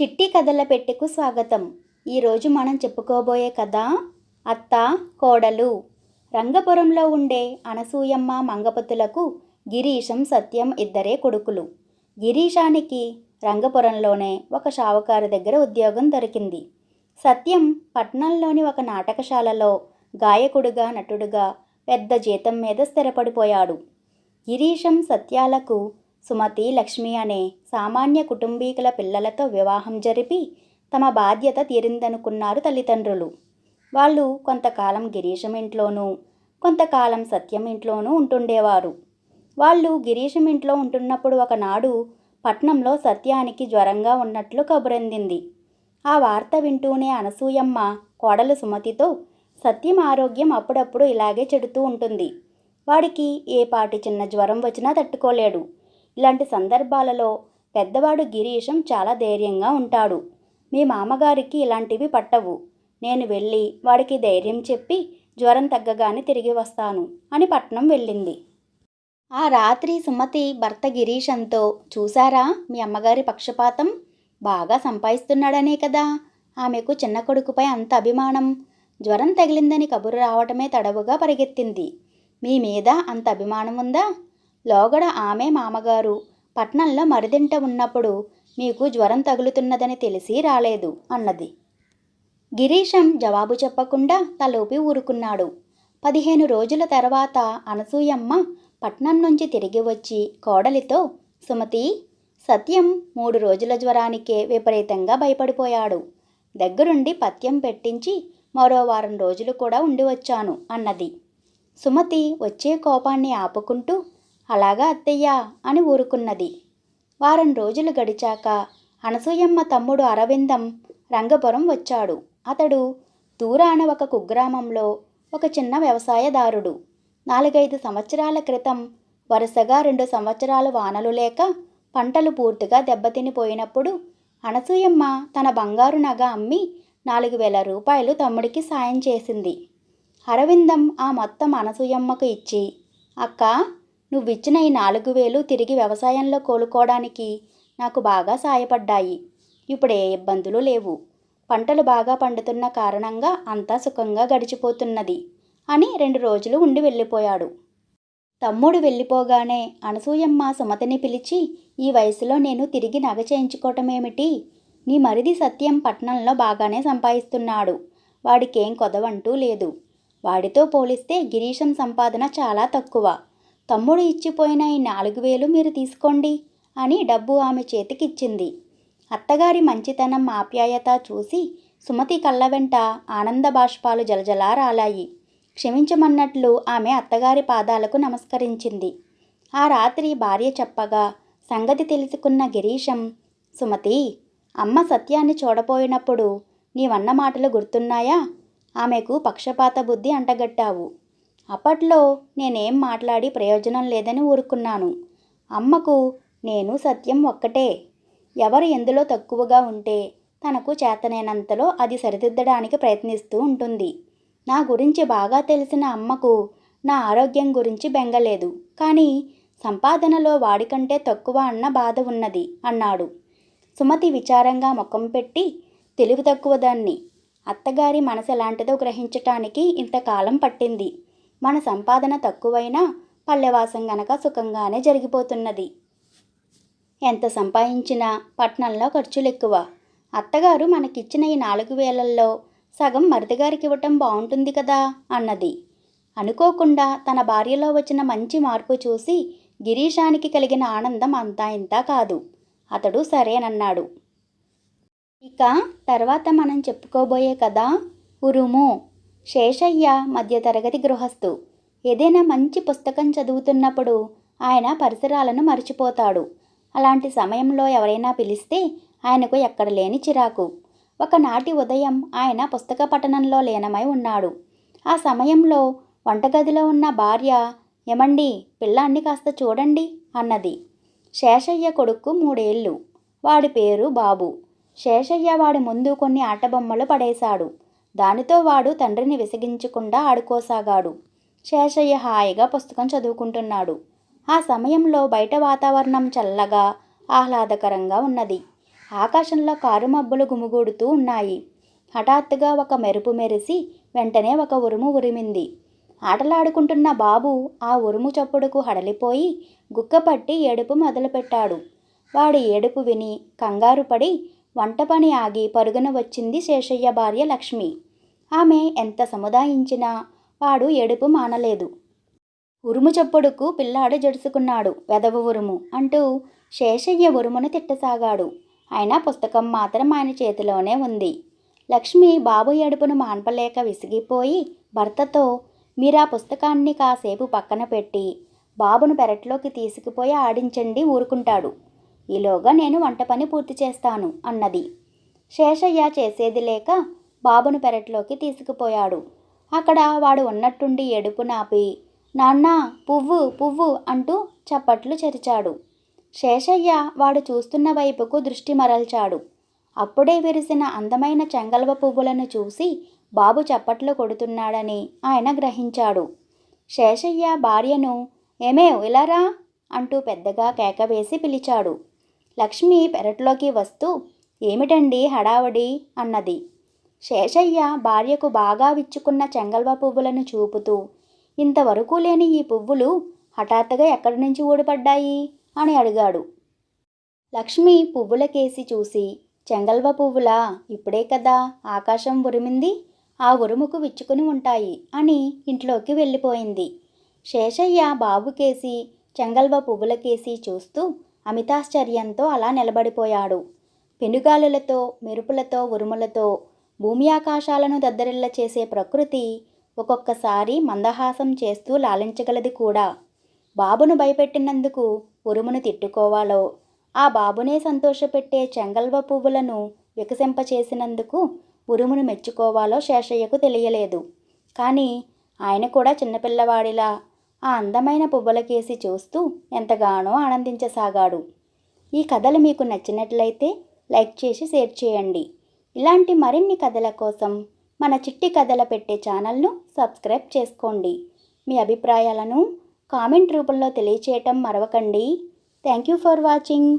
చిట్టి కథల పెట్టెకు స్వాగతం. ఈరోజు మనం చెప్పుకోబోయే కథ అత్త కోడలు. రంగపురంలో ఉండే అనసూయమ్మ మంగపతులకు గిరీశం సత్యం ఇద్దరే కొడుకులు. గిరీశానికి రంగపురంలోనే ఒక షావుకారు దగ్గర ఉద్యోగం దొరికింది. సత్యం పట్నంలోని ఒక నాటకశాలలో గాయకుడుగా నటుడుగా పెద్ద జీతం మీద స్థిరపడిపోయాడు. గిరీశం సత్యాలకు సుమతి లక్ష్మి అనే సామాన్య కుటుంబీకుల పిల్లలతో వివాహం జరిపి తమ బాధ్యత తీరిందనుకున్నారు తల్లిదండ్రులు. వాళ్ళు కొంతకాలం గిరీశం ఇంట్లోనూ కొంతకాలం సత్యం ఇంట్లోనూ ఉంటుండేవారు. వాళ్ళు గిరీశం ఇంట్లో ఉంటున్నప్పుడు ఒకనాడు పట్నంలో సత్యానికి జ్వరంగా ఉన్నట్లు కబురందింది. ఆ వార్త వింటూనే అనసూయమ్మ కోడలు సుమతితో సత్యం ఆరోగ్యం అప్పుడప్పుడు ఇలాగే చెడుతూ ఉంటుంది. వాడికి ఏ పాటి చిన్న జ్వరం వచ్చినా తట్టుకోలేడు. ఇలాంటి సందర్భాలలో పెద్దవాడు గిరీశం చాలా ధైర్యంగా ఉంటాడు. మీ మామగారికి ఇలాంటివి పట్టవు. నేను వెళ్ళి వాడికి ధైర్యం చెప్పి జ్వరం తగ్గగానే తిరిగి వస్తాను అని పట్నం వెళ్ళింది. ఆ రాత్రి సుమతి భర్త గిరీశంతో చూసారా మీ అమ్మగారి పక్షపాతం? బాగా సంపాదిస్తున్నాడనే కదా. ఆమెకు చిన్న కొడుకుపై అంత అభిమానం. జ్వరం తగిలిందని కబురు రావటమే తడవుగా పరిగెత్తింది. మీ మీద అంత అభిమానం ఉందా? లోగడ ఆమె మామగారు. పట్నంలో మరిదింట ఉన్నప్పుడు మీకు జ్వరం తగులుతున్నదని తెలిసి రాలేదు అన్నది. గిరీశం జవాబు చెప్పకుండా తలోపి ఊరుకున్నాడు. పదిహేను రోజుల తర్వాత అనసూయమ్మ పట్నం నుంచి తిరిగి వచ్చి కోడలితో సుమతి సత్యం మూడు రోజుల జ్వరానికే విపరీతంగా భయపడిపోయాడు. దగ్గరుండి పథ్యం పెట్టించి మరో వారం రోజులు కూడా ఉండి వచ్చాను అన్నది. సుమతి వచ్చే కోపాన్ని ఆపుకుంటూ అలాగా అత్తయ్యా అని ఊరుకున్నది. వారం రోజులు గడిచాక అనసూయమ్మ తమ్ముడు అరవిందం రంగపురం వచ్చాడు. అతడు దూరాన ఒక కుగ్రామంలో ఒక చిన్న వ్యవసాయదారుడు. నాలుగైదు సంవత్సరాల క్రితం వరుసగా రెండు సంవత్సరాలు వానలు లేక పంటలు పూర్తిగా దెబ్బతినిపోయినప్పుడు అనసూయమ్మ తన బంగారు నగ అమ్మి నాలుగు వేల రూపాయలు తమ్ముడికి సాయం చేసింది. అరవిందం ఆ మొత్తం అనసూయమ్మకు ఇచ్చి అక్క నువ్విచ్చిన ఈ నాలుగు వేలు తిరిగి వ్యవసాయంలో కోలుకోవడానికి నాకు బాగా సాయపడ్డాయి. ఇప్పుడు ఏ ఇబ్బందులు లేవు. పంటలు బాగా పండుతున్న కారణంగా అంతా సుఖంగా గడిచిపోతున్నది అని రెండు రోజులు ఉండి వెళ్ళిపోయాడు. తమ్ముడు వెళ్ళిపోగానే అనసూయమ్మ సుమతిని పిలిచి ఈ వయసులో నేను తిరిగి నగ చేయించుకోవటమేమిటి? నీ మరిది సత్యం పట్నంలో బాగానే సంపాదిస్తున్నాడు. వాడికేం కొదవంటూ లేదు. వాడితో పోలిస్తే గిరీశం సంపాదన చాలా తక్కువ. తమ్ముడు ఇచ్చిపోయిన ఈ నాలుగు వేలు మీరు తీసుకోండి అని డబ్బు ఆమె చేతికిచ్చింది. అత్తగారి మంచితనం ఆప్యాయత చూసి సుమతి కళ్ళ వెంట ఆనంద బాష్పాలు జలజలా రాలాయి. క్షమించమన్నట్లు ఆమె అత్తగారి పాదాలకు నమస్కరించింది. ఆ రాత్రి భార్య చెప్పగా సంగతి తెలుసుకున్న గిరీశం సుమతి అమ్మ సత్యాన్ని చూడపోయినప్పుడు నీవన్న మాటలు గుర్తున్నాయా? ఆమెకు పక్షపాత బుద్ధి అంటగట్టావు. అప్పట్లో నేనేం మాట్లాడి ప్రయోజనం లేదని ఊరుకున్నాను. అమ్మకు నేను సత్యం ఒక్కటే. ఎవరు ఎందులో తక్కువగా ఉంటే తనకు చేతనైనంతలో అది సరిదిద్దడానికి ప్రయత్నిస్తూ ఉంటుంది. నా గురించి బాగా తెలిసిన అమ్మకు నా ఆరోగ్యం గురించి బెంగలేదు. కానీ సంపాదనలో వాడికంటే తక్కువ అన్న బాధ ఉన్నది అన్నాడు. సుమతి విచారంగా ముఖం పెట్టి తెలివి తక్కువ దాన్ని. అత్తగారి మనసు ఎలాంటిదో గ్రహించటానికి ఇంతకాలం పట్టింది. మన సంపాదన తక్కువైనా పల్లెవాసం గనక సుఖంగానే జరిగిపోతున్నది. ఎంత సంపాదించినా పట్నంలో ఖర్చులు ఎక్కువ అత్తగారు మనకిచ్చిన ఈ నాలుగు వేలల్లో సగం మరిదిగారికి ఇవ్వటం బాగుంటుంది కదా అన్నది. అనుకోకుండా తన భార్యలో వచ్చిన మంచి మార్పు చూసి గిరీశానికి కలిగిన ఆనందం అంతా ఇంతా కాదు. అతడు సరేనన్నాడు. ఇక తర్వాత మనం చెప్పుకోబోయే కదా ఉరుము. శేషయ్య మధ్యతరగతి గృహస్థు. ఏదైనా మంచి పుస్తకం చదువుతున్నప్పుడు ఆయన పరిసరాలను మర్చిపోతాడు. అలాంటి సమయంలో ఎవరైనా పిలిస్తే ఆయనకు ఎక్కడ లేని చిరాకు. ఒకనాటి ఉదయం ఆయన పుస్తక పఠనంలో లీనమై ఉన్నాడు. ఆ సమయంలో వంటగదిలో ఉన్న భార్య ఏమండి పిల్లాన్ని కాస్త చూడండి అన్నది. శేషయ్య కొడుకు మూడేళ్ళు. వాడి పేరు బాబు. శేషయ్య వాడి ముందు కొన్ని ఆటబొమ్మలు పడేశాడు. దానితో వాడు తండ్రిని విసిగించకుండా ఆడుకోసాగాడు. శేషయ్య హాయిగా పుస్తకం చదువుకుంటున్నాడు. ఆ సమయంలో బయట వాతావరణం చల్లగా ఆహ్లాదకరంగా ఉన్నది. ఆకాశంలో కారు మబ్బులు గుమిగూడుతూ ఉన్నాయి. హఠాత్తుగా ఒక మెరుపు మెరిసి వెంటనే ఒక ఉరుము ఉరిమింది. ఆటలాడుకుంటున్న బాబు ఆ ఉరుము చప్పుడుకు హడలిపోయి గుక్కపట్టి ఏడుపు మొదలుపెట్టాడు. వాడి ఏడుపు విని కంగారు పడి వంట పని ఆగి పరుగున వచ్చింది శేషయ్య భార్య లక్ష్మి. ఆమె ఎంత సముదాయించినా వాడు ఏడుపు మానలేదు. ఉరుము చప్పుడుకు పిల్లాడు జడుసుకున్నాడు. వెదవ ఉరుము అంటూ శేషయ్య ఉరుమును తిట్టసాగాడు. అయినా పుస్తకం మాత్రం ఆయన చేతిలోనే ఉంది. లక్ష్మి బాబు ఏడుపును మాన్పలేక విసిగిపోయి భర్తతో మీరా పుస్తకాన్ని కాసేపు పక్కన పెట్టి బాబును పెరట్లోకి తీసుకుపోయి ఆడించండి ఊరుకుంటాడు. ఈలోగా నేను వంట పని పూర్తి చేస్తాను అన్నది. శేషయ్య చేసేది లేక బాబును పెరట్లోకి తీసుకుపోయాడు. అక్కడ వాడు ఉన్నట్టుండి ఏడుపు నాపి నాన్న పువ్వు పువ్వు అంటూ చప్పట్లు చెరిచాడు. శేషయ్య వాడు చూస్తున్న వైపుకు దృష్టి మరల్చాడు. అప్పుడే విరిసిన అందమైన చెంగల్వ పువ్వులను చూసి బాబు చప్పట్లు కొడుతున్నాడని ఆయన గ్రహించాడు. శేషయ్య భార్యను ఏమేవ్ ఇలారా అంటూ పెద్దగా కేకవేసి పిలిచాడు. లక్ష్మి పెరట్లోకి వస్తూ ఏమిటండి హడావడి అన్నది. శేషయ్య భార్యకు బాగా విచ్చుకున్న చెంగల్వ పువ్వులను చూపుతూ ఇంతవరకు లేని ఈ పువ్వులు హఠాత్తుగా ఎక్కడి నుంచి ఊడిపడ్డాయి అని అడిగాడు. లక్ష్మి పువ్వులకేసి చూసి చెంగల్వ పువ్వులా? ఇప్పుడే కదా ఆకాశం ఉరిమింది ఆ ఉరుముకు విచ్చుకుని ఉంటాయి అని ఇంట్లోకి వెళ్ళిపోయింది. శేషయ్య బాబుకేసి చెంగల్వ పువ్వులకేసి చూస్తూ అమితాశ్చర్యంతో అలా నిలబడిపోయాడు. పెనుగాలులతో మెరుపులతో ఉరుములతో భూమి ఆకాశాలను దద్దరిల్ల చేసే ప్రకృతి ఒక్కొక్కసారి మందహాసం చేస్తూ లాలించగలది కూడా. బాబును భయపెట్టినందుకు ఉరుమును తిట్టుకోవాలో ఆ బాబునే సంతోషపెట్టే చెంగల్వ పువ్వులను వికసింపచేసినందుకు ఉరుమును మెచ్చుకోవాలో శేషయ్యకు తెలియలేదు. కానీ ఆయన కూడా చిన్నపిల్లవాడిలా ఆ అందమైన పువ్వులకేసి చూస్తూ ఎంతగానో ఆనందించసాగాడు. ఈ కథలు మీకు నచ్చినట్లయితే లైక్ చేసి షేర్ చేయండి. ఇలాంటి మరిన్ని కథల కోసం మన చిట్టి కథల పెట్టే ఛానల్ను సబ్స్క్రైబ్ చేసుకోండి. మీ అభిప్రాయాలను కామెంట్ రూపంలో తెలియచేయటం మరవకండి. Thank you for watching.